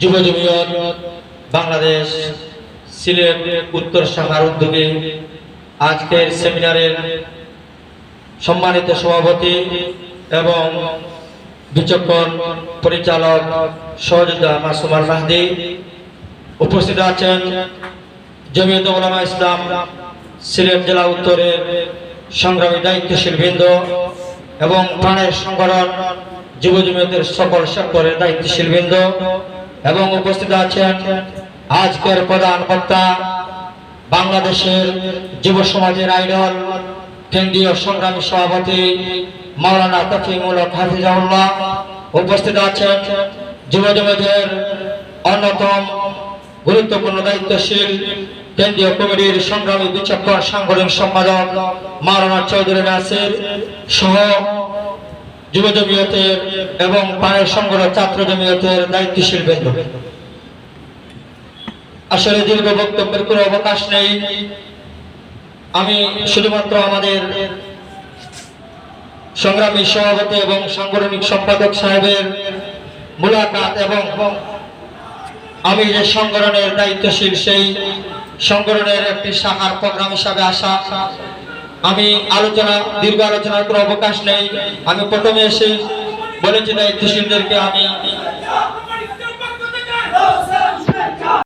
যুব জমিয়ত বাংলাদেশ সিলেট উত্তর শাখার উদ্যোগে আজকের সেমিনারের সম্মানিত সভাপতি এবং বিচক্ষণ পরিচালক সহযোগিতা মাসুমার মাহদি উপস্থিত আছেন জমিয়ত ওলামা ইসলাম সিলেট জেলা উত্তরের সংগ্রামী দায়িত্বশীল বৃন্দ এবং প্রাণের সংগঠন যুব জমিয়তের সকল সেক্টরের দায়িত্বশীল বৃন্দ। এবং উপস্থিত আছেন আজকের প্রধান বক্তা বাংলাদেশের যুব সমাজের আইডল কেন্দ্রীয় সংগ্রামী সভাপতি মাওলানা তফিমুল হাফিজাউল্লাহ উপস্থিত আছেন যুব জমিয়তের অন্যতম গুরুত্বপূর্ণ দায়িত্বশীল কেন্দ্রীয় কমিটির সংগ্রামী বিচক্ষণ সাংগঠনিক সম্পাদক মাওলানা চৌধুরী নাসির সহ যুব জমিয়তের এবং পায়ের সংগঠন ছাত্র জমিয়তের দায়িত্বশীল বৃন্দ। আসলে দীর্ঘ বক্তব্যের কোনো অবকাশ নেই। আমি শুধুমাত্র আমাদের সংগ্রামী সভাপতি এবং সাংগঠনিক সম্পাদক সাহেবের মুলাকাত এবং আমি যে সংগঠনের দায়িত্বশীল, সেই সংগঠনের একটি শাখার প্রোগ্রাম হিসাবে আসা আলোচনা দীর্ঘ আলোচনার কোনো অবকাশ নেই। আমি প্রথমে এসে বলেছি দায়িত্বশীলদেরকে আমি